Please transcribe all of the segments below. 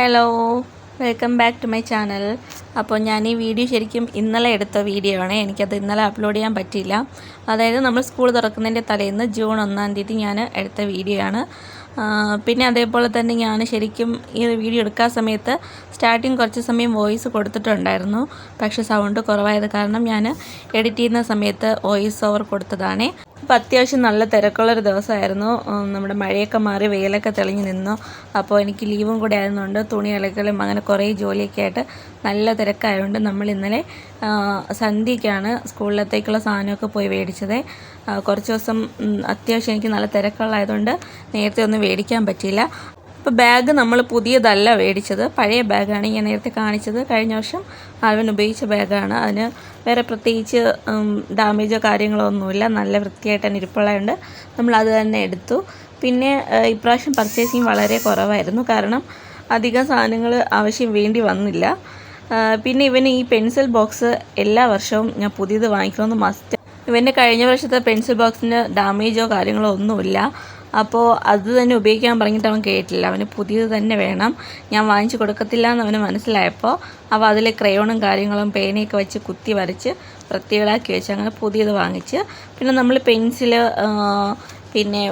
Hello welcome back to my channel. അപ്പോൾ ഞാൻ ഈ വീഡിയോ ശരിക്കും ഇന്നലെ എടുത്ത വീഡിയോ ആണ്. എനിക്കത് ഇന്നലെ അപ്ലോഡ് ചെയ്യാൻ പറ്റിയില്ല. അതായത് നമ്മൾ സ്കൂൾ തുറക്കുന്നതിന്റെ തലേന്ന് ജൂൺ ഒന്നാം തീയതി ഞാൻ എടുത്ത വീഡിയോ ആണ്. പിന്നെ അതേപോലെ തന്നെ ഞാൻ ശരിക്കും ഈ വീഡിയോ എടുക്കാൻ സമയത്ത് സ്റ്റാർട്ടിങ് കുറച്ച് സമയം വോയിസ് കൊടുത്തിട്ടുണ്ടായിരുന്നു. പക്ഷേ സൗണ്ട് കുറവായത് കാരണം ഞാൻ എഡിറ്റ് ചെയ്യുന്ന സമയത്ത് വോയിസ് ഓവർ കൊടുത്തതാണേ. അപ്പോൾ അത്യാവശ്യം നല്ല തിരക്കുള്ളൊരു ദിവസമായിരുന്നു. നമ്മുടെ മഴയൊക്കെ മാറി വെയിലൊക്കെ തെളിഞ്ഞ് നിന്നു. അപ്പോൾ എനിക്ക് ലീവും കൂടെ ആയതുകൊണ്ട് തുണി അലക്കലും അങ്ങനെ കുറേ ജോലിയൊക്കെ ആയിട്ട് നല്ല തിരക്കായതുകൊണ്ട് നമ്മൾ ഇന്നലെ സന്ധ്യയ്ക്കാണ് സ്കൂളിലത്തേക്കുള്ള സാധനമൊക്കെ പോയി മേടിച്ചത്. കുറച്ച് ദിവസം അത്യാവശ്യം എനിക്ക് നല്ല തിരക്കുള്ളതായതുകൊണ്ട് നേരത്തെ ഒന്നും മേടിക്കാൻ പറ്റിയില്ല. അപ്പോൾ ബാഗ് നമ്മൾ പുതിയതല്ല മേടിച്ചത്. പഴയ ബാഗാണ് ഞാൻ നേരത്തെ കാണിച്ചത്. കഴിഞ്ഞ വർഷം ആൽവൻ ഉപയോഗിച്ച ബാഗാണ് അതിന് വേറെ പ്രത്യേകിച്ച് ഡാമേജോ കാര്യങ്ങളോ ഒന്നുമില്ല. നല്ല വൃത്തിയായിട്ട് തന്നെ ഇരിപ്പുള്ളതുകൊണ്ട് നമ്മൾ അത് തന്നെ എടുത്തു. പിന്നെ ഇപ്രാവശ്യം പർച്ചേസിങ് വളരെ കുറവായിരുന്നു. കാരണം അധികം സാധനങ്ങൾ ആവശ്യം വേണ്ടി വന്നില്ല. പിന്നെ ഇവന് ഈ പെൻസിൽ ബോക്സ് എല്ലാ വർഷവും ഞാൻ പുതിയത് വാങ്ങിക്കണമെന്ന് മസ്റ്റ് ഇവന്റെ കഴിഞ്ഞ വർഷത്തെ പെൻസിൽ ബോക്സിന് ഡാമേജോ കാര്യങ്ങളോ ഒന്നുമില്ല. അപ്പോൾ അത് തന്നെ ഉപയോഗിക്കാൻ പറഞ്ഞിട്ട് അവൻ കേട്ടില്ല. അവന് പുതിയത് തന്നെ വേണം. ഞാൻ വാങ്ങിച്ചു കൊടുക്കത്തില്ല എന്ന് അവന് മനസ്സിലായപ്പോൾ അവ അതിൽ ക്രയോണും കാര്യങ്ങളും പേനയൊക്കെ വെച്ച് കുത്തി വരച്ച് വൃത്തികളാക്കി വെച്ച് അങ്ങനെ പുതിയത് വാങ്ങിച്ച്. പിന്നെ നമ്മൾ പെൻസിൽ പിന്നെ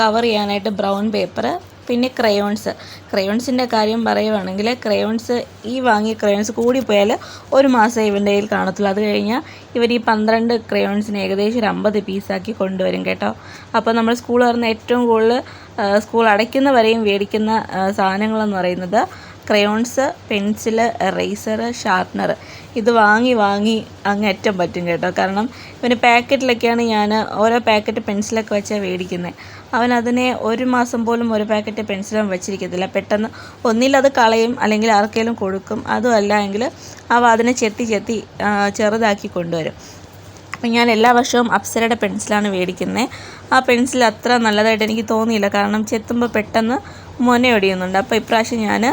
കവർ ചെയ്യാനായിട്ട് ബ്രൗൺ പേപ്പർ പിന്നെ ക്രയോൺസ് ക്രയോൺസിന്റെ കാര്യം പറയുവാണെങ്കിൽ ക്രയോൺസ് ഈ വാങ്ങിയ ക്രയോൺസ് കൂടിപ്പോയാൽ ഒരു മാസം ഇവന്റെ കയ്യിൽ കാണത്തുള്ളൂ. അത് കഴിഞ്ഞാൽ ഇവർ ഈ പന്ത്രണ്ട് ക്രയോൺസിന് ഏകദേശം ഒരു അമ്പത് പീസാക്കി കൊണ്ടുവരും കേട്ടോ. അപ്പോൾ നമ്മൾ സ്കൂൾ തുറന്ന് ഏറ്റവും കൂടുതൽ സ്കൂൾ അടയ്ക്കുന്നവരെയും മേടിക്കുന്ന സാധനങ്ങളെന്ന് പറയുന്നത് ക്രയോൺസ് പെൻസിൽ എറേസർ ഷാർപ്പ്നർ ഇത് വാങ്ങി വാങ്ങി അങ്ങേറ്റം പറ്റും കേട്ടോ. കാരണം ഇവന് പാക്കറ്റിലൊക്കെയാണ് ഞാൻ ഓരോ പാക്കറ്റ് പെൻസിലൊക്കെ വെച്ചാൽ മേടിക്കുന്നത് അവൻ അതിനെ ഒരു മാസം പോലും ഒരു പാക്കറ്റ് പെൻസിലും വെച്ചിരിക്കത്തില്ല. പെട്ടെന്ന് ഒന്നിലത് കളയും അല്ലെങ്കിൽ ആർക്കെങ്കിലും കൊടുക്കും. അതുമല്ല എങ്കിൽ അവ അതിനെ ചെത്തി ചെത്തി ചെറുതാക്കി കൊണ്ടുവരും. അപ്പം ഞാൻ എല്ലാ വർഷവും അപ്സരയുടെ പെൻസിലാണ് മേടിക്കുന്നത് ആ പെൻസിൽ അത്ര നല്ലതായിട്ട് എനിക്ക് തോന്നിയില്ല. കാരണം ചെത്തുമ്പോൾ പെട്ടെന്ന് മുനയൊടിയുന്നുണ്ട് അപ്പോൾ ഇപ്രാവശ്യം ഞാൻ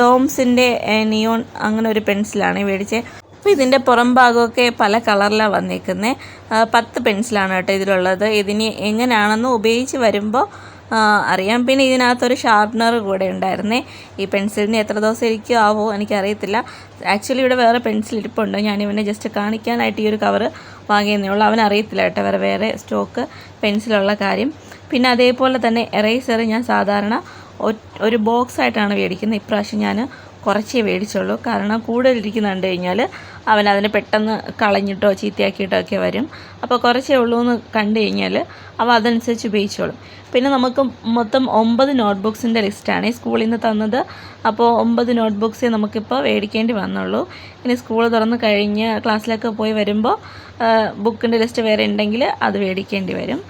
ഡോംസിന്റെ നിയോൺ അങ്ങനെ ഒരു പെൻസിലാണ് മേടിച്ചത് അപ്പോൾ ഇതിന്റെ പുറം ഭാഗമൊക്കെ പല കളറിലാണ് വന്നേക്കുന്നത് പത്ത് പെൻസിലാണ് കേട്ടോ ഇതിലുള്ളത്. ഇതിന് എങ്ങനെയാണെന്ന് ഉപയോഗിച്ച് വരുമ്പോൾ അറിയാം. പിന്നെ ഇതിനകത്തൊരു ഷാർപ്നർ കൂടെ ഉണ്ടായിരുന്നേ. ഈ പെൻസിലിന് എത്ര ദിവസം ഇരിക്കുമോ ആവോ എനിക്കറിയത്തില്ല. ആക്ച്വലി ഇവിടെ വേറെ പെൻസിൽ ഇരിപ്പുണ്ട്. ഞാൻ ഇവനെ ജസ്റ്റ് കാണിക്കാനായിട്ട് ഈ ഒരു കവർ വാങ്ങിയെന്നേ ഉള്ളൂ. അവൻ അറിയത്തില്ല കേട്ടോ വേറെ വേറെ സ്റ്റോക്ക് പെൻസിലുള്ള കാര്യം. പിന്നെ അതേപോലെ തന്നെ എറേസർ ഞാൻ സാധാരണ ഒരു ബോക്സ് ആയിട്ടാണ് മേടിക്കുന്നത്. ഇപ്രാവശ്യം ഞാൻ കുറച്ചേ മേടിച്ചുള്ളൂ. കാരണം കൂടുതലിരിക്കുന്ന കണ്ടു കഴിഞ്ഞാൽ അവൻ അതിനെ പെട്ടെന്ന് കളഞ്ഞിട്ടോ ചീത്തയാക്കിയിട്ടോ ഒക്കെ വരും. അപ്പോൾ കുറച്ചേ ഉള്ളൂ എന്ന് കണ്ടു കഴിഞ്ഞാൽ അവ അതനുസരിച്ച് ഉപയോഗിച്ചോളും. പിന്നെ നമുക്ക് മൊത്തം ഒമ്പത് നോട്ട്ബുക്സിന്റെ ലിസ്റ്റാണ് ഈ സ്കൂളിൽ നിന്ന് തന്നത്. അപ്പോൾ ഒമ്പത് നോട്ട്ബുക്സേ നമുക്കിപ്പോൾ മേടിക്കേണ്ടി വന്നുള്ളൂ. ഇനി സ്കൂൾ തുറന്ന് കഴിഞ്ഞ് ക്ലാസ്സിലൊക്കെ പോയി വരുമ്പോൾ ബുക്കിന്റെ ലിസ്റ്റ് വേറെ ഉണ്ടെങ്കിൽ അത് മേടിക്കേണ്ടി വരും.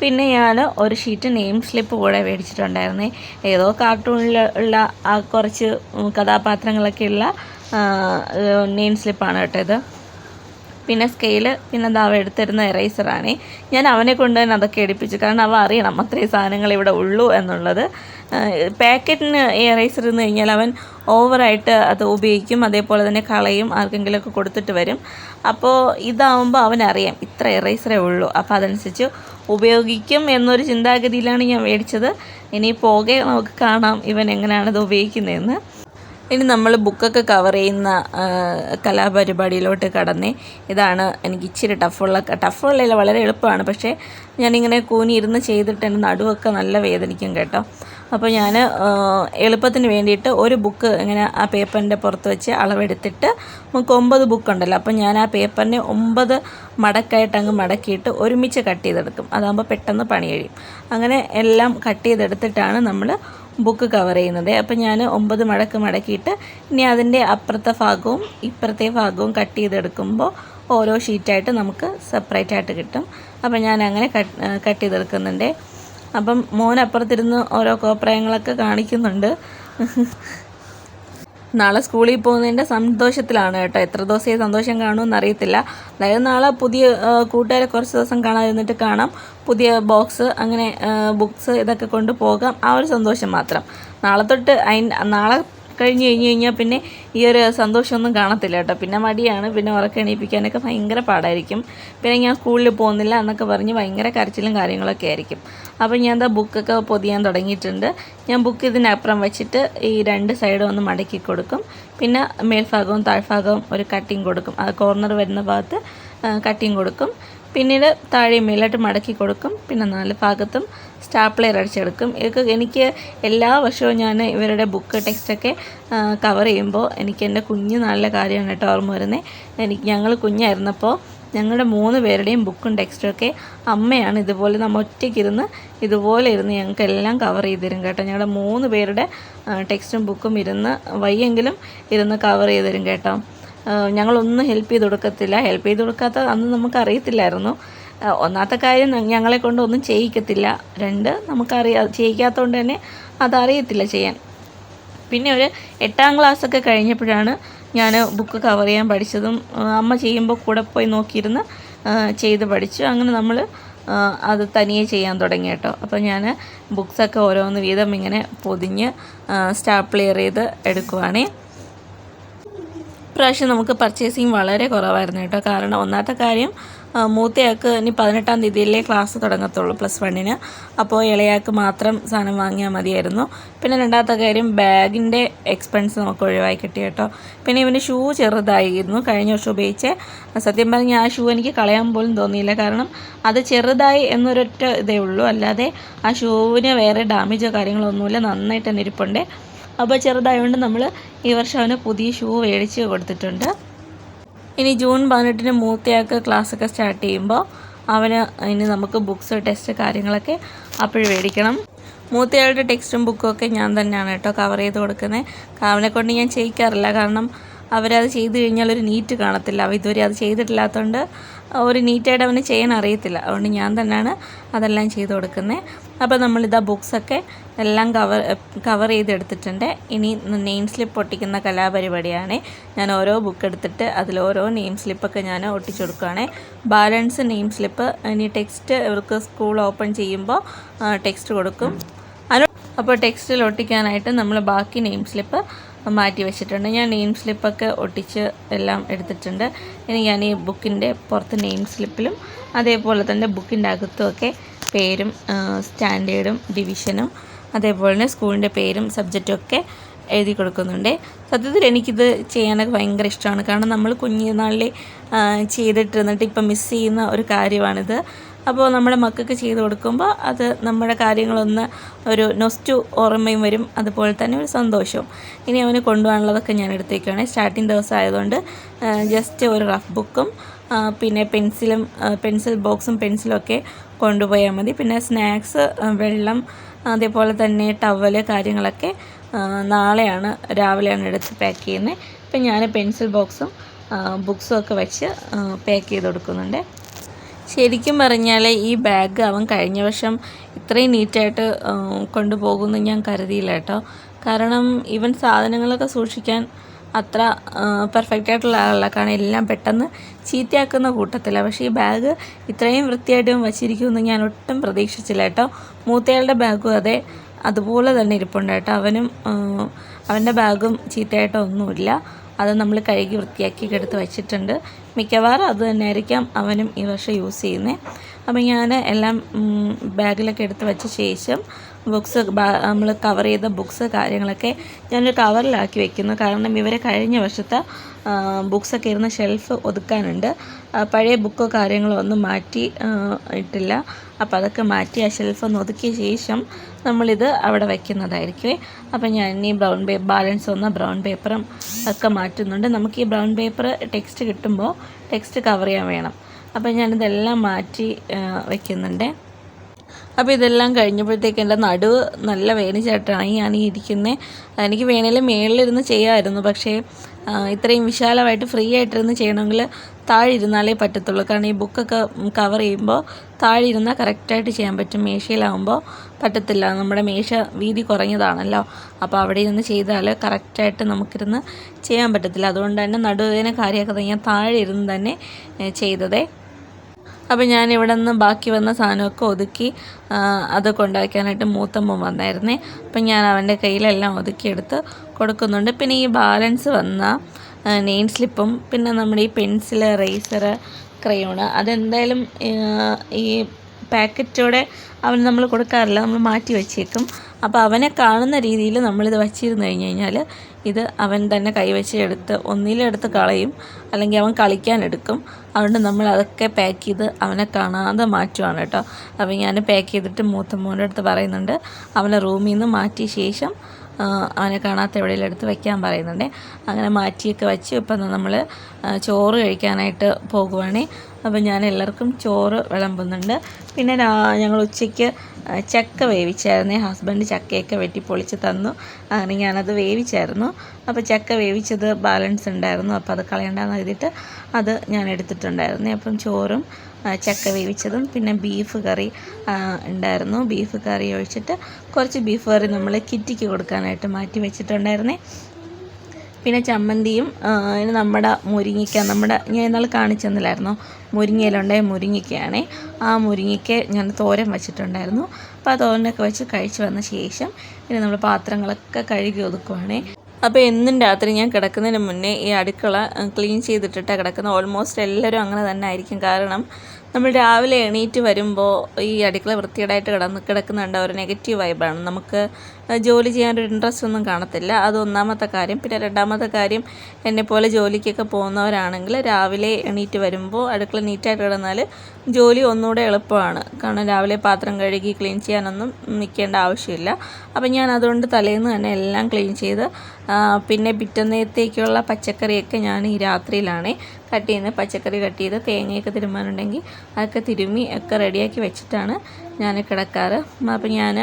പിന്നെ ഞാൻ ഒരു ഷീറ്റ് നെയിം സ്ലിപ്പ് കൂടെ മേടിച്ചിട്ടുണ്ടായിരുന്നേ. ഏതോ കാർട്ടൂണിൽ ഉള്ള ആ കുറച്ച് കഥാപാത്രങ്ങളൊക്കെ ഉള്ള നെയിം സ്ലിപ്പാണ് കേട്ടോ ഇത്. പിന്നെ സ്കെയിൽ പിന്നെ അവ എടുത്തിരുന്ന എറേസറാണേ ഞാൻ അവനെ കൊണ്ട് തന്നെ അതൊക്കെ എടുപ്പിച്ചു. കാരണം അവ അറിയണം അത്രയും സാധനങ്ങൾ ഇവിടെ ഉള്ളൂ എന്നുള്ളത്. പാക്കറ്റിന് എറേസർ എന്ന് കഴിഞ്ഞാൽ അവൻ ഓവറായിട്ട് അത് ഉപയോഗിക്കും. അതേപോലെ തന്നെ കളയും ആർക്കെങ്കിലുമൊക്കെ കൊടുത്തിട്ട് വരും. അപ്പോൾ ഇതാവുമ്പോൾ അവനറിയാം ഇത്ര എറേസറേ ഉള്ളൂ. അപ്പോൾ അതനുസരിച്ച് ഉപയോഗിക്കും എന്നൊരു ചിന്താഗതിയിലാണ് ഞാൻ മേടിച്ചത്. ഇനി പോകെ നമുക്ക് കാണാം ഇവൻ എങ്ങനെയാണത് ഉപയോഗിക്കുന്നതെന്ന്. ഇനി നമ്മൾ ബുക്കൊക്കെ കവർ ചെയ്യുന്ന കലാപരിപാടിയിലോട്ട് കടന്നേ ഇതാണ് എനിക്ക് ഇച്ചിരി ടഫുള്ള ടഫുള്ള വളരെ എളുപ്പമാണ്. പക്ഷേ ഞാനിങ്ങനെ കൂനി ഇരുന്ന് ചെയ്തിട്ട് എന്റെ നടുവൊക്കെ നല്ല വേദനിക്കും കേട്ടോ. അപ്പോൾ ഞാൻ എളുപ്പത്തിന് വേണ്ടിയിട്ട് ഒരു ബുക്ക് ഇങ്ങനെ ആ പേപ്പറിന്റെ പുറത്ത് വെച്ച് അളവെടുത്തിട്ട് നമുക്ക് ഒമ്പത് ബുക്ക് ഉണ്ടല്ലോ. അപ്പോൾ ഞാൻ ആ പേപ്പറിനെ ഒമ്പത് മടക്കായിട്ട് അങ്ങ് മടക്കിയിട്ട് ഒരുമിച്ച് കട്ട് ചെയ്തെടുക്കും. അതാകുമ്പോൾ പെട്ടെന്ന് പണി കഴിയും. അങ്ങനെ എല്ലാം കട്ട് ചെയ്തെടുത്തിട്ടാണ് നമ്മൾ ബുക്ക് കവർ ചെയ്യുന്നത്. അപ്പം ഞാൻ ഒമ്പത് മടക്ക് മടക്കിയിട്ട് ഇനി അതിന്റെ അപ്പുറത്തെ ഭാഗവും ഇപ്പുറത്തെ ഭാഗവും കട്ട് ചെയ്തെടുക്കുമ്പോൾ ഓരോ ഷീറ്റായിട്ട് നമുക്ക് സെപ്പറേറ്റ് ആയിട്ട് കിട്ടും. അപ്പം ഞാൻ അങ്ങനെ കട്ട് കട്ട് ചെയ്തെടുക്കുന്നുണ്ട്. അപ്പം മോൻ അപ്പുറത്തിരുന്ന് ഓരോ കോപ്രായങ്ങളൊക്കെ കാണിക്കുന്നുണ്ട്. നാളെ സ്കൂളിൽ പോകുന്നതിന്റെ സന്തോഷത്തിലാണ് കേട്ടോ. എത്ര ദിവസം സന്തോഷം കാണുമെന്ന് അറിയത്തില്ല. അതായത് നാളെ പുതിയ കൂട്ടുകാരെ കുറച്ച് ദിവസം കാണാതിരുന്നിട്ട് കാണാം. പുതിയ ബോക്സ് അങ്ങനെ ബുക്സ് ഇതൊക്കെ കൊണ്ട് പോകാം. ആ ഒരു സന്തോഷം മാത്രം. നാളെ തൊട്ട് അതിന്റെ നാളെ കഴിഞ്ഞ് കഴിഞ്ഞ് കഴിഞ്ഞാൽ പിന്നെ ഈ ഒരു സന്തോഷമൊന്നും കാണത്തില്ല കേട്ടോ. പിന്നെ മടിയാണ്. പിന്നെ ഉറക്കം എണീപ്പിക്കാനൊക്കെ ഭയങ്കര പാടായിരിക്കും. പിന്നെ ഞാൻ സ്കൂളിൽ പോകുന്നില്ല എന്നൊക്കെ പറഞ്ഞ് ഭയങ്കര കരച്ചിലും കാര്യങ്ങളൊക്കെ ആയിരിക്കും. അപ്പോൾ ഞാൻ എന്താ ബുക്കൊക്കെ പൊതിയാൻ തുടങ്ങിയിട്ടുണ്ട്. ഞാൻ ബുക്ക് ഇതിനപ്പുറം വെച്ചിട്ട് ഈ രണ്ട് സൈഡും ഒന്ന് മടക്കി കൊടുക്കും. പിന്നെ മേൽഭാഗവും താഴ്ഭാഗവും ഒരു കട്ടിങ് കൊടുക്കും. ആ കോർണർ വരുന്ന ഭാഗത്ത് കട്ടിങ് കൊടുക്കും. പിന്നീട് താഴെ മേലോട്ട് മടക്കി കൊടുക്കും. പിന്നെ നാല് ഭാഗത്തും സ്റ്റാപ്ലെയർ അടിച്ചെടുക്കും. ഇതൊക്കെ എനിക്ക് എല്ലാ വർഷവും ഞാൻ ഇവരുടെ ബുക്ക് ടെക്സ്റ്റൊക്കെ കവർ ചെയ്യുമ്പോൾ എനിക്ക് എന്റെ കുഞ്ഞു നല്ല കാര്യമാണ് കേട്ടോ ഓർമ്മ വരുന്നത്. എനിക്ക് ഞങ്ങൾ കുഞ്ഞായിരുന്നപ്പോൾ ഞങ്ങളുടെ മൂന്ന് പേരുടെയും ബുക്കും ടെക്സ്റ്റും ഒക്കെ അമ്മയാണ് ഇതുപോലെ നമ്മൾ ഒറ്റയ്ക്കിരുന്ന് ഇതുപോലെ ഇരുന്ന് ഞങ്ങൾക്ക് എല്ലാം കവർ ചെയ്ത് തരും കേട്ടോ. ഞങ്ങളുടെ മൂന്ന് പേരുടെ ടെക്സ്റ്റും ബുക്കും ഇരുന്ന് വയ്യെങ്കിലും ഇരുന്ന് കവർ ചെയ്ത് തരും കേട്ടോ. ഞങ്ങളൊന്നും ഹെൽപ്പ് ചെയ്ത് കൊടുക്കത്തില്ല. ഹെൽപ്പ് ചെയ്ത് കൊടുക്കാത്ത അന്ന് നമുക്ക് അറിയത്തില്ലായിരുന്നു. ആ, ഒന്നാമത്തെ കാര്യം ഞങ്ങളെ കൊണ്ട് ഒന്നും ചെയ്യിക്കത്തില്ല. രണ്ട് നമുക്കറിയാം ചെയ്യിക്കാത്തതുകൊണ്ട് തന്നെ അതറിയത്തില്ല ചെയ്യാൻ. പിന്നെ ഒരു എട്ടാം ക്ലാസ്സൊക്കെ കഴിഞ്ഞപ്പോഴാണ് ഞാൻ ബുക്ക് കവർ ചെയ്യാൻ പഠിച്ചതും അമ്മ ചെയ്യുമ്പോൾ കൂടെ പോയി നോക്കിയിരുന്ന് ചെയ്ത് പഠിച്ചു. അങ്ങനെ നമ്മൾ അത് തനിയെ ചെയ്യാൻ തുടങ്ങി കേട്ടോ. അപ്പോൾ ഞാൻ ബുക്സൊക്കെ ഓരോന്ന് വീതം ഇങ്ങനെ പൊതിഞ്ഞ് സ്റ്റാപ്ലെയർ ചെയ്ത് എടുക്കുവാണേ. ഇപ്രാവശ്യം നമുക്ക് പർച്ചേസിങ് വളരെ കുറവായിരുന്നു കേട്ടോ. കാരണം ഒന്നാമത്തെ കാര്യം മൂത്തയാൾക്ക് ഇനി പതിനെട്ടാം തീയതിയിലേ ക്ലാസ് തുടങ്ങത്തുള്ളൂ പ്ലസ് വണ്ണിന് അപ്പോൾ ഇളയാൾക്ക് മാത്രം സാധനം വാങ്ങിയാൽ മതിയായിരുന്നു. പിന്നെ രണ്ടാമത്തെ കാര്യം ബാഗിന്റെ എക്സ്പെൻസ് നമുക്ക് ഒഴിവായി കിട്ടി കേട്ടോ. പിന്നെ ഇവന് ഷൂ ചെറുതായിരുന്നു. കഴിഞ്ഞ വർഷം ഉപയോഗിച്ച് സത്യം പറഞ്ഞാൽ ആ ഷൂ എനിക്ക് കളയാൻ പോലും തോന്നിയില്ല. കാരണം അത് ചെറുതായി എന്നൊരൊറ്റ ഇതേ ഉള്ളൂ. അല്ലാതെ ആ ഷൂവിന് വേറെ ഡാമേജോ കാര്യങ്ങളോ ഒന്നുമില്ല. നന്നായിട്ട് തന്നെ ഇരിപ്പുണ്ട്. അപ്പോൾ ചെറുതായതുകൊണ്ട് നമ്മൾ ഈ വർഷം അവന് പുതിയ ഷൂ മേടിച്ച് കൊടുത്തിട്ടുണ്ട്. ഇനി ജൂൺ പതിനെട്ടിന് മൂത്തയാൾക്ക് ക്ലാസ്സൊക്കെ സ്റ്റാർട്ട് ചെയ്യുമ്പോൾ അവന് ഇനി നമുക്ക് ബുക്സ് ടെസ്റ്റ് കാര്യങ്ങളൊക്കെ അപ്പോഴും മേടിക്കണം. മൂത്തയാളുടെ ടെക്സ്റ്റും ബുക്കും ഒക്കെ ഞാൻ തന്നെയാണ് കേട്ടോ കവർ ചെയ്ത് കൊടുക്കുന്നത്. അവനെ കൊണ്ട് ഞാൻ ചെയ്യിക്കാറില്ല. കാരണം അവരത് ചെയ്തു കഴിഞ്ഞാൽ ഒരു നീറ്റ് കാണത്തില്ല. അവ ഇതുവരെ അത് ചെയ്തിട്ടില്ലാത്തതുകൊണ്ട് ഒരു നീറ്റായിട്ട് അവന് ചെയ്യാൻ അറിയത്തില്ല. അതുകൊണ്ട് ഞാൻ തന്നെയാണ് അതെല്ലാം ചെയ്ത് കൊടുക്കുന്നത് അപ്പോൾ നമ്മളിതാ ബുക്സൊക്കെ എല്ലാം കവർ കവർ ചെയ്തെടുത്തിട്ടുണ്ട്. ഇനി നെയിം സ്ലിപ്പ് ഒട്ടിക്കുന്ന കലാപരിപാടിയാണ്. ഞാൻ ഓരോ ബുക്ക് എടുത്തിട്ട് അതിൽ ഓരോ നെയിം സ്ലിപ്പൊക്കെ ഞാൻ ഒട്ടിച്ചു കൊടുക്കുകയാണ് ബാലൻസ് നെയിം സ്ലിപ്പ് ഇനി ടെക്സ്റ്റ് ഇവർക്ക് സ്കൂൾ ഓപ്പൺ ചെയ്യുമ്പോൾ ടെക്സ്റ്റ് കൊടുക്കും. അപ്പോൾ ടെക്സ്റ്റിൽ ഒട്ടിക്കാനായിട്ട് നമ്മൾ ബാക്കി നെയിം സ്ലിപ്പ് മാറ്റി വെച്ചിട്ടുണ്ട്. ഞാൻ നെയിം സ്ലിപ്പൊക്കെ ഒട്ടിച്ച് എല്ലാം എടുത്തിട്ടുണ്ട്. ഇനി ഞാൻ ഈ ബുക്കിന്റെ പുറത്ത് നെയിം സ്ലിപ്പിലും അതേപോലെ തന്നെ ബുക്കിന്റെ അകത്തുമൊക്കെ പേരും സ്റ്റാൻഡേർഡും ഡിവിഷനും അതേപോലെ തന്നെ സ്കൂളിന്റെ പേരും സബ്ജക്റ്റും ഒക്കെ എഴുതി കൊടുക്കുന്നുണ്ട്. സത്യത്തിൽ എനിക്കിത് ചെയ്യാനൊക്കെ ഭയങ്കര ഇഷ്ടമാണ്. കാരണം നമ്മൾ കുഞ്ഞുനാളിൽ ചെയ്തിട്ടിരുന്നിട്ട് ഇപ്പം മിസ് ചെയ്യുന്ന ഒരു കാര്യമാണിത്. അപ്പോൾ നമ്മുടെ മക്കൾക്ക് ചെയ്ത് കൊടുക്കുമ്പോൾ അത് നമ്മുടെ കാര്യങ്ങളൊന്ന് ഒരു നൊസ്റ്റു ഓർമ്മയും വരും. അതുപോലെ തന്നെ ഒരു സന്തോഷവും. ഇനി അവന് കൊണ്ടുപോകാനുള്ളതൊക്കെ ഞാൻ എടുത്തേക്കാണ്. സ്റ്റാർട്ടിങ് ദിവസം ആയതുകൊണ്ട് ജസ്റ്റ് ഒരു റഫ് ബുക്കും പിന്നെ പെൻസിലും പെൻസിൽ ബോക്സും പെൻസിലും ഒക്കെ കൊണ്ടുപോയാൽ മതി. പിന്നെ സ്നാക്സ് വെള്ളം അതേപോലെ തന്നെ ടവൽ കാര്യങ്ങളൊക്കെ നാളെയാണ് രാവിലെയാണ് എടുത്ത് പാക്ക് ചെയ്യുന്നത്. ഇപ്പം ഞാൻ പെൻസിൽ ബോക്സും ബുക്സും ഒക്കെ വെച്ച് പാക്ക് ചെയ്ത് കൊടുക്കുന്നുണ്ട്. ശരിക്കും പറഞ്ഞാൽ ഈ ബാഗ് അവൻ കഴിഞ്ഞ വർഷം ഇത്രയും നീറ്റായിട്ട് കൊണ്ടുപോകുമെന്ന് ഞാൻ കരുതിയില്ല കേട്ടോ. കാരണം ഇവൻ സാധനങ്ങളൊക്കെ സൂക്ഷിക്കാൻ അത്ര പെർഫെക്റ്റ് ആയിട്ടുള്ള ആളല്ല. കാരണം എല്ലാം പെട്ടെന്ന് ചീത്തയാക്കുന്ന കൂട്ടത്തില്ല പക്ഷേ ഈ ബാഗ് ഇത്രയും വൃത്തിയായിട്ടും വച്ചിരിക്കുമെന്ന് ഞാൻ ഒട്ടും പ്രതീക്ഷിച്ചില്ല കേട്ടോ. മൂത്തയാളുടെ ബാഗും അതെ അതുപോലെ തന്നെ ഇരിപ്പുണ്ട് കേട്ടോ. അവനും അവന്റെ ബാഗും ചീത്തയായിട്ടോ ഒന്നുമില്ല അത് നമ്മൾ കഴുകി വൃത്തിയാക്കി എടുത്ത് വെച്ചിട്ടുണ്ട്. മിക്കവാറും അത് തന്നെയായിരിക്കാം അവനും ഈ വർഷം യൂസ് ചെയ്യുന്നത് അപ്പം ഞാൻ എല്ലാം ബാഗിലൊക്കെ എടുത്ത് വെച്ച ശേഷം ബുക്സ് നമ്മൾ കവർ ചെയ്ത ബുക്സ് കാര്യങ്ങളൊക്കെ ഞാനൊരു കവറിലാക്കി വെക്കുന്നു. കാരണം ഇവരെ കഴിഞ്ഞ വർഷത്തെ ബുക്സൊക്കെ ഇരുന്ന ഷെൽഫ് ഒതുക്കാനുണ്ട്. പഴയ ബുക്കോ കാര്യങ്ങളോ ഒന്നും മാറ്റി ഇട്ടില്ല. അപ്പോൾ അതൊക്കെ മാറ്റി ആ ഷെൽഫ് ഒന്ന് ഒതുക്കിയ ശേഷം നമ്മളിത് അവിടെ വയ്ക്കുന്നതായിരിക്കും അപ്പോൾ ഞാൻ ഈ ബ്രൗൺ പേ ബാലൻസ് വന്ന ബ്രൗൺ പേപ്പറും ഒക്കെ മാറ്റുന്നുണ്ട്. നമുക്ക് ഈ ബ്രൗൺ പേപ്പർ ടെക്സ്റ്റ് കിട്ടുമ്പോൾ ടെക്സ്റ്റ് കവർ ചെയ്യാൻ വേണം. അപ്പോൾ ഞാനിതെല്ലാം മാറ്റി വയ്ക്കുന്നുണ്ട് അപ്പോൾ ഇതെല്ലാം കഴിഞ്ഞപ്പോഴത്തേക്ക് എന്റെ നടുവ് നല്ല വേദനിച്ചായിട്ടാണ് ഞാൻ ഈ ഇരിക്കുന്നത് എനിക്ക് വേണേലും മേളിലിരുന്ന് ചെയ്യാമായിരുന്നു. പക്ഷേ ഇത്രയും വിശാലമായിട്ട് ഫ്രീ ആയിട്ടിരുന്ന് ചെയ്യണമെങ്കിൽ താഴെ ഇരുന്നാലേ പറ്റത്തുള്ളൂ. കാരണം ഈ ബുക്കൊക്കെ കവർ ചെയ്യുമ്പോൾ താഴെ ഇരുന്നാൽ കറക്റ്റായിട്ട് ചെയ്യാൻ പറ്റും. മേശയിലാവുമ്പോൾ പറ്റത്തില്ല. നമ്മുടെ മേശ വീതി കുറഞ്ഞതാണല്ലോ. അപ്പോൾ അവിടെ ഇരുന്ന് ചെയ്താൽ കറക്റ്റായിട്ട് നമുക്കിരുന്ന് ചെയ്യാൻ പറ്റത്തില്ല. അതുകൊണ്ട് തന്നെ നടുവേദന കാര്യമൊക്കെ ഞാൻ താഴെ ഇരുന്ന് തന്നെ ചെയ്തതേ. അപ്പോൾ ഞാൻ ഇവിടെ നിന്ന് ബാക്കി വന്ന സാധനമൊക്കെ ഒതുക്കി അതൊക്കെ അത് കൊണ്ടുവയ്ക്കാനായിട്ട് മൂത്തമ്മ വന്നായിരുന്നേ. അപ്പം ഞാൻ അവന്റെ കയ്യിലെല്ലാം ഒതുക്കിയെടുത്ത് കൊടുക്കുന്നുണ്ട്. പിന്നെ ഈ ബാലൻസ് വന്ന നെയിൻ സ്ലിപ്പും പിന്നെ നമ്മുടെ ഈ പെൻസിൽ റേസർ ക്രയോണ് അതെന്തായാലും ഈ പാക്കറ്റോടെ അവൻ നമ്മൾ കൊടുക്കാറില്ല നമ്മൾ മാറ്റി വെച്ചേക്കും. അപ്പോൾ അവനെ കാണുന്ന രീതിയിൽ നമ്മളിത് വച്ചിരുന്നു കഴിഞ്ഞ് കഴിഞ്ഞാൽ ഇത് അവൻ തന്നെ കൈവച്ച് എടുത്ത് ഒന്നിലെടുത്ത് കളയും അല്ലെങ്കിൽ അവൻ കളിക്കാൻ എടുക്കും. അതുകൊണ്ട് നമ്മൾ അതൊക്കെ പാക്ക് ചെയ്ത് അവനെ കാണാതെ മാറ്റുവാണ് കേട്ടോ. അപ്പോൾ ഞാൻ പാക്ക് ചെയ്തിട്ട് മൂത്ത മോന്റെ അടുത്ത് പറയുന്നുണ്ട് അവനെ റൂമിൽ നിന്ന് മാറ്റിയ ശേഷം അവനെ കാണാത്ത എവിടെയെങ്കിലും എടുത്ത് വെക്കാൻ പറയുന്നുണ്ട്. അങ്ങനെ മാറ്റിയൊക്കെ വെച്ച് ഇപ്പം നമ്മൾ ചോറ് കഴിക്കാനായിട്ട് പോകുവാണേ. അപ്പം ഞാൻ എല്ലാവർക്കും ചോറ് വിളമ്പുന്നുണ്ട്. പിന്നെ ഞങ്ങൾ ഉച്ചയ്ക്ക് ചക്ക വേവിച്ചായിരുന്നേ. ഹസ്ബൻഡ് ചക്കയൊക്കെ വെട്ടി പൊളിച്ച് തന്നു. അങ്ങനെ ഞാനത് വേവിച്ചായിരുന്നു. അപ്പോൾ ചക്ക വേവിച്ചത് ബാലൻസ് ഉണ്ടായിരുന്നു. അപ്പോൾ അത് കളയണ്ടെന്ന് എഴുതിയിട്ട് അത് ഞാൻ എടുത്തിട്ടുണ്ടായിരുന്നു. അപ്പം ചോറും ചക്ക വേവിച്ചതും പിന്നെ ബീഫ് കറി ഉണ്ടായിരുന്നു. ബീഫ് കറി ഒഴിച്ചിട്ട് കുറച്ച് ബീഫ് കറി നമ്മൾ കിറ്റിക്ക് കൊടുക്കാനായിട്ട് മാറ്റി വെച്ചിട്ടുണ്ടായിരുന്നേ. പിന്നെ ചമ്മന്തിയും അതിന് നമ്മുടെ മുരിങ്ങിക്ക നമ്മുടെ ഞാൻ ഇന്നാൾ കാണിച്ചെന്നില്ലായിരുന്നോ മുരിങ്ങയിലുണ്ടായ മുരിങ്ങിക്കയാണേ ആ മുരിങ്ങിക്ക ഞാൻ തോരൻ വെച്ചിട്ടുണ്ടായിരുന്നു. അപ്പോൾ ആ തോരനൊക്കെ വെച്ച് കഴിച്ചു വന്ന ശേഷം പിന്നെ നമ്മൾ പാത്രങ്ങളൊക്കെ കഴുകി ഒതുക്കുവാണേ. അപ്പോൾ എന്നും രാത്രി ഞാൻ കിടക്കുന്നതിന് മുന്നേ ഈ അടുക്കള ക്ലീൻ ചെയ്തിട്ടിട്ടാണ് കിടക്കുന്ന ഓൾമോസ്റ്റ് എല്ലാവരും അങ്ങനെ തന്നെ ആയിരിക്കും. കാരണം നമ്മൾ രാവിലെ എണീറ്റ് വരുമ്പോൾ ഈ അടുക്കള വൃത്തികേടായിട്ട് കിടന്ന് കിടക്കുന്നുണ്ട്. ഒരു നെഗറ്റീവ് വൈബാണ് നമുക്ക് ജോലി ചെയ്യാൻ ഒരു ഇൻട്രസ്റ്റ് ഒന്നും കാണത്തില്ല. അത് ഒന്നാമത്തെ കാര്യം. പിന്നെ രണ്ടാമത്തെ കാര്യം എന്നെപ്പോലെ ജോലിക്കൊക്കെ പോകുന്നവരാണെങ്കിൽ രാവിലെ എണീറ്റ് വരുമ്പോൾ അടുക്കള നീറ്റായിട്ട് കിടന്നാൽ ജോലി ഒന്നുകൂടെ എളുപ്പമാണ്. കാരണം രാവിലെ പാത്രം കഴുകി ക്ലീൻ ചെയ്യാനൊന്നും നിൽക്കേണ്ട ആവശ്യമില്ല. അപ്പം ഞാൻ അതുകൊണ്ട് തലേന്ന് തന്നെ എല്ലാം ക്ലീൻ ചെയ്ത് പിന്നെ പിറ്റന്നേത്തേക്കുള്ള പച്ചക്കറിയൊക്കെ ഞാൻ ഈ രാത്രിയിലാണ് കട്ട് ചെയ്യുന്നത്. പച്ചക്കറി കട്ട് ചെയ്ത് തേങ്ങയൊക്കെ തിരുമ്മാനുണ്ടെങ്കിൽ അതൊക്കെ തിരുമ്മി ഒക്കെ റെഡിയാക്കി വെച്ചിട്ടാണ് ഞാൻ കിടക്കാറ്. അപ്പം ഞാൻ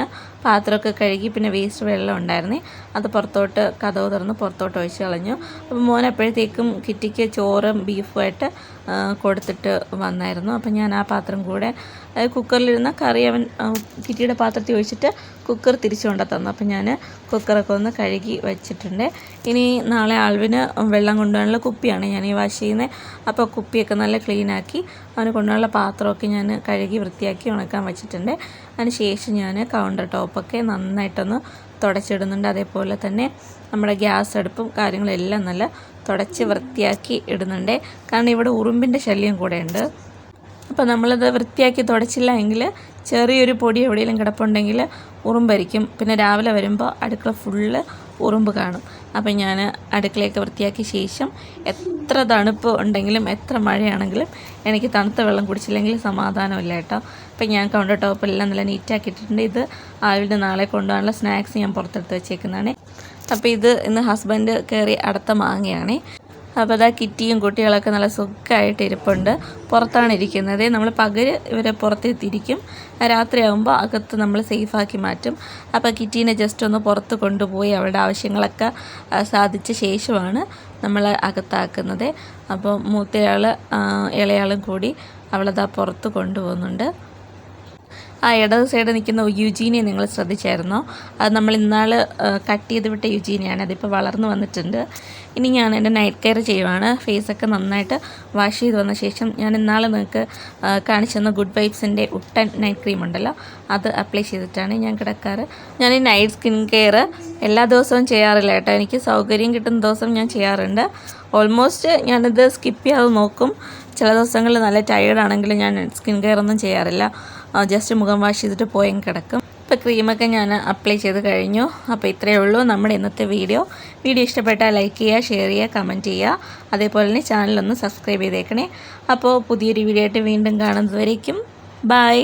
പാത്രമൊക്കെ കഴുകി പിന്നെ വേസ്റ്റ് വെള്ളം ഉണ്ടായിരുന്നേ. അത് പുറത്തോട്ട് കഥവ് തുറന്ന് പുറത്തോട്ട് ഒഴിച്ച് കളഞ്ഞു. അപ്പം മോൻ അപ്പോഴത്തേക്കും കിറ്റിക്ക് ചോറും ബീഫുമായിട്ട് കൊടുത്തിട്ട് വന്നായിരുന്നു. അപ്പം ഞാൻ ആ പാത്രം കൂടെ കുക്കറിലിരുന്ന കറി അവൻ കിറ്റിയുടെ പാത്രത്തിൽ ഒഴിച്ചിട്ട് കുക്കർ തിരിച്ചു കൊണ്ടു തന്നു അപ്പം ഞാൻ കുക്കറൊക്കെ ഒന്ന് കഴുകി വെച്ചിട്ടുണ്ട്. ഇനി നാളെ ആൾവിന് വെള്ളം കൊണ്ടുപോകാനുള്ള കുപ്പിയാണ് ഞാൻ ഈ വാഷ് ചെയ്യുന്നത് അപ്പോൾ കുപ്പിയൊക്കെ നല്ല ക്ലീനാക്കി അവന് കൊണ്ടുപോകാനുള്ള പാത്രമൊക്കെ ഞാൻ കഴുകി വൃത്തിയാക്കി ഉണക്കാൻ വെച്ചിട്ടുണ്ട്. അതിന് ശേഷം ഞാൻ കൗണ്ടർ ടോപ്പൊക്കെ നന്നായിട്ടൊന്ന് തുടച്ചിടുന്നുണ്ട്. അതേപോലെ തന്നെ നമ്മുടെ ഗ്യാസ് അടുപ്പും കാര്യങ്ങളെല്ലാം നല്ല തുടച്ച് വൃത്തിയാക്കി ഇടുന്നുണ്ട്. കാരണം ഇവിടെ ഉറുമ്പിന്റെ ശല്യം കൂടെ ഉണ്ട് അപ്പോൾ നമ്മളത് വൃത്തിയാക്കി തുടച്ചില്ല എങ്കിൽ ചെറിയൊരു പൊടി എവിടെയെങ്കിലും കിടപ്പുണ്ടെങ്കിൽ ഉറുമ്പരിക്കും. പിന്നെ രാവിലെ വരുമ്പോൾ അടുക്കള ഫുള്ള് ഉറുമ്പ് കാണും. അപ്പം ഞാൻ അടുക്കളയൊക്കെ വൃത്തിയാക്കിയ ശേഷം എത്ര തണുപ്പ് ഉണ്ടെങ്കിലും എത്ര മഴയാണെങ്കിലും എനിക്ക് തണുത്ത വെള്ളം കുടിച്ചില്ലെങ്കിൽ സമാധാനമില്ല കേട്ടോ. അപ്പം ഞാൻ കൗണ്ടർ ടോപ്പെല്ലാം നല്ല നീറ്റാക്കിയിട്ടുണ്ട് ഇത് ആളുടെ നാളെ കൊണ്ടുപോകാനുള്ള സ്നാക്സ് ഞാൻ പുറത്തെടുത്ത് വെച്ചേക്കുന്നതാണ്. അപ്പോൾ ഇത് ഇന്ന് ഹസ്ബൻഡ് കയറി അടുത്ത മാങ്ങയാണ്. അപ്പോൾ അതാ കിറ്റിയും കുട്ടികളൊക്കെ നല്ല സുഖമായിട്ട് ഇരിപ്പുണ്ട്. പുറത്താണ് ഇരിക്കുന്നത്. നമ്മൾ പകൽ ഇവരെ പുറത്തെത്തിയിരിക്കും. രാത്രിയാകുമ്പോൾ അകത്ത് നമ്മൾ സേഫാക്കി മാറ്റും. അപ്പോൾ കിറ്റീനെ ജസ്റ്റ് ഒന്ന് പുറത്ത് കൊണ്ടുപോയി അവളുടെ ആവശ്യങ്ങളൊക്കെ സാധിച്ച ശേഷമാണ് നമ്മൾ അകത്താക്കുന്നത്. അപ്പോൾ മൂത്തയാൾ ഇളയാളും കൂടി അവളതാ പുറത്ത് കൊണ്ടുപോകുന്നുണ്ട്. ആ ഇടത് സൈഡ് നിൽക്കുന്ന യുജീനിയെ നിങ്ങൾ ശ്രദ്ധിച്ചായിരുന്നോ? അത് നമ്മൾ ഇന്നാൾ കട്ട് ചെയ്ത് വിട്ട യുജീനിയാണ്. അതിപ്പോൾ വളർന്നു വന്നിട്ടുണ്ട്. ഇനി ഞാൻ എന്റെ നൈറ്റ് കെയർ ചെയ്യുവാണ്. ഫേസൊക്കെ നന്നായിട്ട് വാഷ് ചെയ്ത് വന്ന ശേഷം ഞാൻ ഇന്നാളെ നിങ്ങൾക്ക് കാണിച്ചു തന്ന ഗുഡ് വൈബ്സിന്റെ ഉട്ടൻ നൈറ്റ് ക്രീം ഉണ്ടല്ലോ അത് അപ്ലൈ ചെയ്തിട്ടാണ് ഞാൻ കിടക്കാറ്. ഞാൻ ഈ നൈറ്റ് സ്കിൻ കെയർ എല്ലാ ദിവസവും ചെയ്യാറില്ല കേട്ടോ. എനിക്ക് സൗകര്യം കിട്ടുന്ന ദിവസം ഞാൻ ചെയ്യാറുണ്ട്. ഓൾമോസ്റ്റ് ഞാനിത് സ്കിപ്പ് ചെയ്യാതെ നോക്കും. ചില ദിവസങ്ങളിൽ നല്ല ടയേർഡ് ആണെങ്കിൽ ഞാൻ സ്കിൻ കെയർ ഒന്നും ചെയ്യാറില്ല. ജസ്റ്റ് മുഖം വാഷ് ചെയ്തിട്ട് പോയെങ്കിൽ കിടക്കും. ഇപ്പോൾ ക്രീമൊക്കെ ഞാൻ അപ്ലൈ ചെയ്ത് കഴിഞ്ഞു. അപ്പോൾ ഇത്രയേ ഉള്ളൂ നമ്മുടെ ഇന്നത്തെ വീഡിയോ. വീഡിയോ ഇഷ്ടപ്പെട്ടാൽ ലൈക്ക് ചെയ്യുക ഷെയർ ചെയ്യുക കമന്റ് ചെയ്യുക. അതേപോലെ തന്നെ ചാനലൊന്ന് സബ്സ്ക്രൈബ് ചെയ്തേക്കണേ. അപ്പോൾ പുതിയൊരു വീഡിയോ ആയിട്ട് വീണ്ടും കാണുന്നതുവരേക്കും. ബൈ.